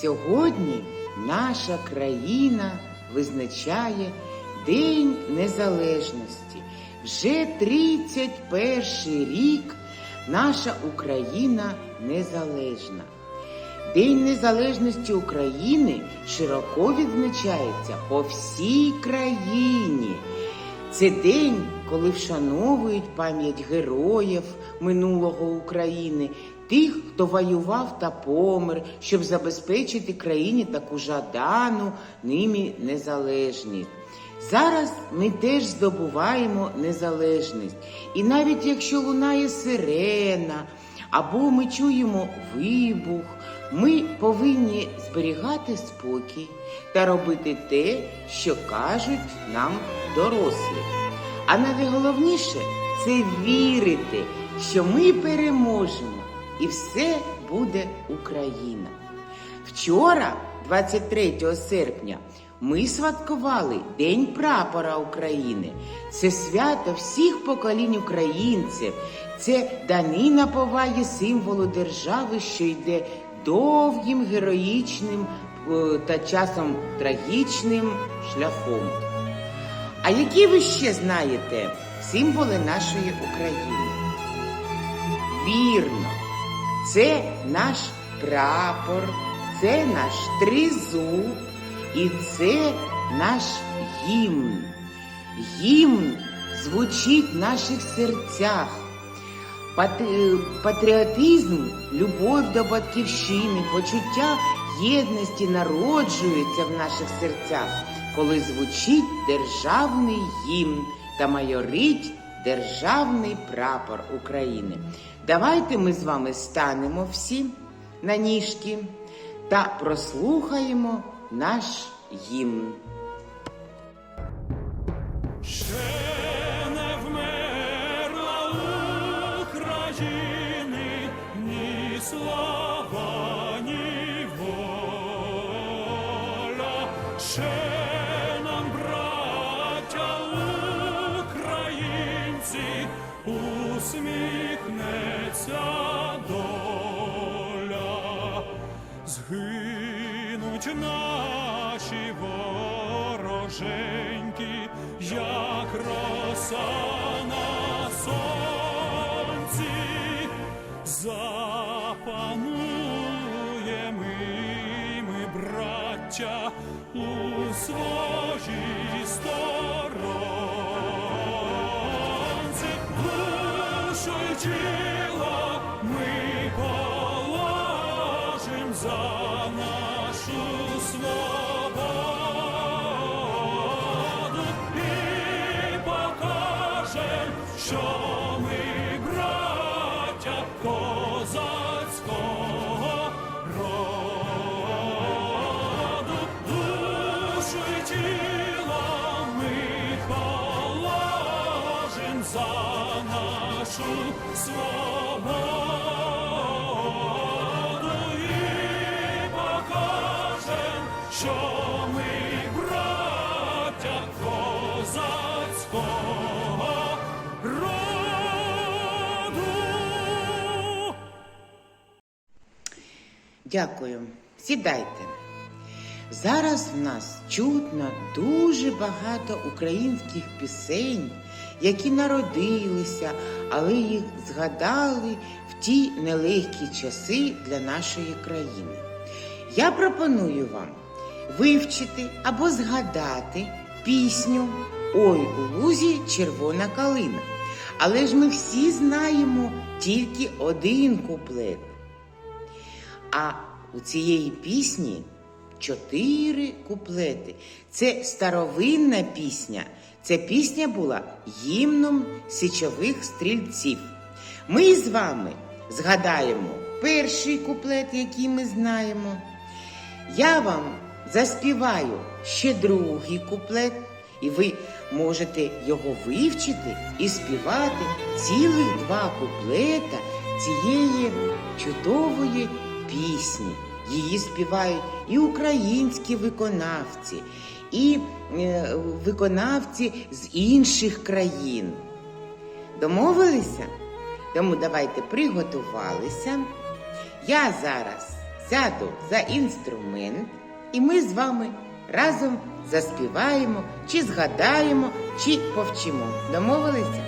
Сьогодні наша країна визначає День Незалежності. Вже 31 рік наша Україна незалежна. День Незалежності України широко відзначається по всій країні. Це день, коли вшановують пам'ять героїв минулого України, тих, хто воював та помер, щоб забезпечити країні таку жадану ними незалежність. Зараз ми теж здобуваємо незалежність. І навіть якщо лунає сирена, або ми чуємо вибух, ми повинні зберігати спокій та робити те, що кажуть нам дорослі. А найголовніше це вірити, що ми переможемо і все буде Україна. Вчора, 23 серпня, ми святкували День прапора України. Це свято всіх поколінь українців. Це данина поваги символу держави, що йде довгим героїчним е, та часом трагічним шляхом. А які ви ще знаєте символи нашої України? Вірно, це наш прапор, це наш тризуб і це наш гімн. Гімн звучить в наших серцях. Патріотизм, любов до батьківщини, почуття єдності народжуються в наших серцях, коли звучить державний гімн та майорить державний прапор України. Давайте ми з вами станемо всі на ніжки та прослухаємо наш гімн. Слава, ні воля. Ще Згинуть наші вороженьки, як роса на сонці, запануємо ми, браття, у своїй сторонці, душу що ми браття козацького роду. Дякую. Сідайте. Зараз в нас чутно дуже багато українських пісень, які народилися, але їх згадали в ті нелегкі часи для нашої країни. Я пропоную вам вивчити або згадати пісню Ой у лузі червона калина. Але ж ми всі знаємо тільки один куплет. А у цієї пісні чотири куплети. Це старовинна пісня. Ця пісня була гімном січових стрільців. Ми з вами згадаємо перший куплет, який ми знаємо. Я вам заспіваю ще другий куплет, і ви можете його вивчити і співати цілих два куплета цієї чудової пісні. Її співають і українські виконавці, і е, виконавці з інших країн. Домовилися? Тому давайте приготувалися. я зараз сяду за інструмент, і ми з вами разом заспіваємо, чи згадаємо, чи повчимо. Домовилися?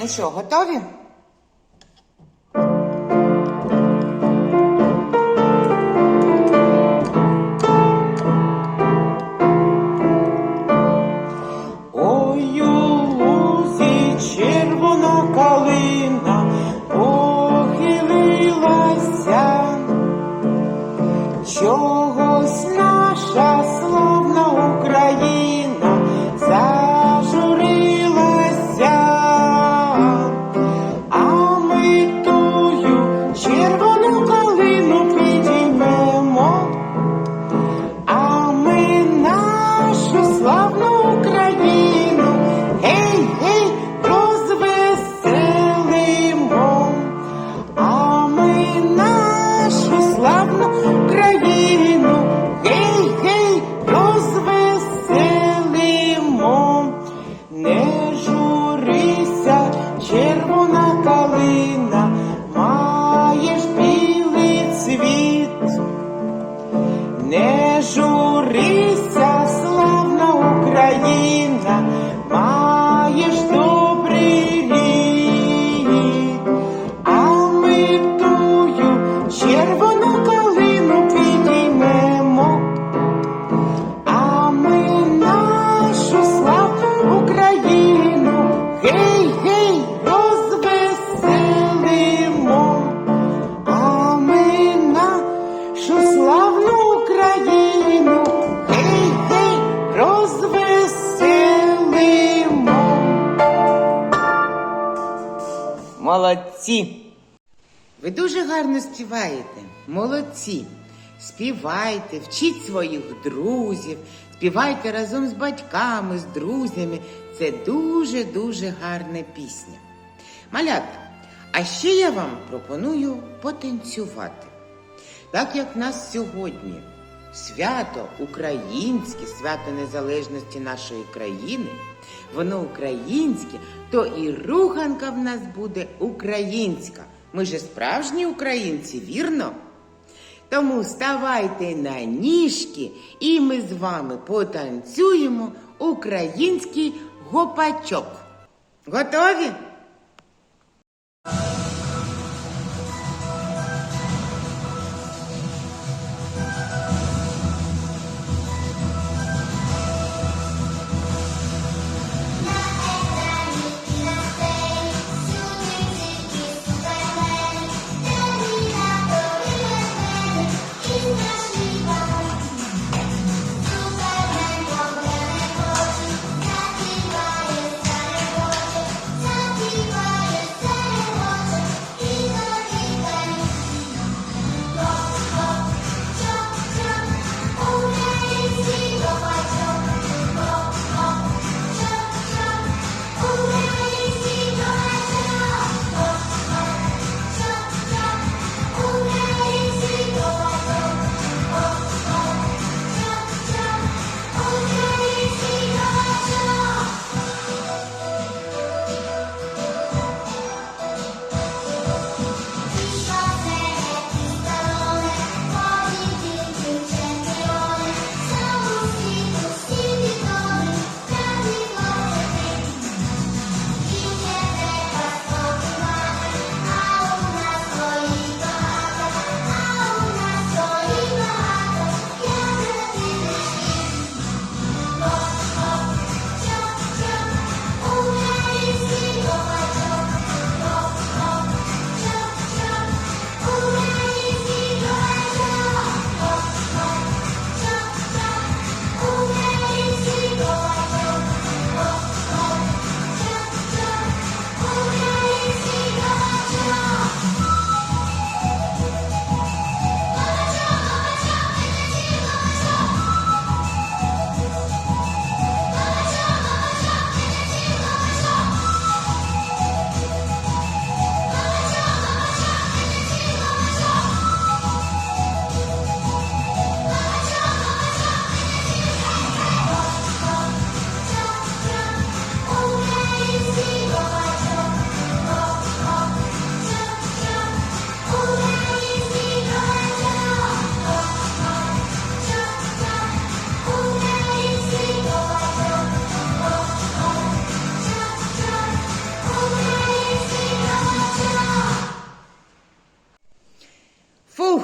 Ну що, готові? Молодці! Ви дуже гарно співаєте. Молодці. Співайте, вчіть своїх друзів, співайте разом з батьками, з друзями. Це дуже-дуже гарна пісня. Малята, а ще я вам пропоную потанцювати. Так як нас сьогодні свято українське, свято незалежності нашої країни, воно українське, то і руханка в нас буде українська. Ми же справжні українці, вірно? Тому вставайте на ніжки, і ми з вами потанцюємо український гопачок. Готові?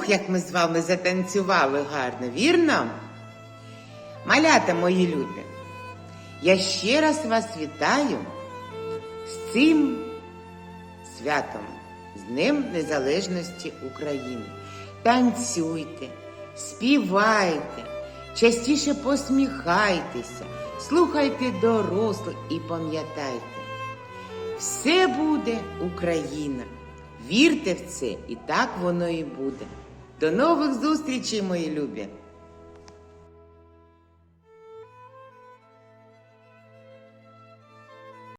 Як ми з вами затанцювали гарно, вірно? Малята мої любі, я ще раз вас вітаю з цим святом, з Днем Незалежності України. Танцюйте, співайте, частіше посміхайтеся, слухайте дорослих і пам'ятайте. Все буде Україна. Вірте в це, і так воно і буде. До нових зустрічей, мої любі!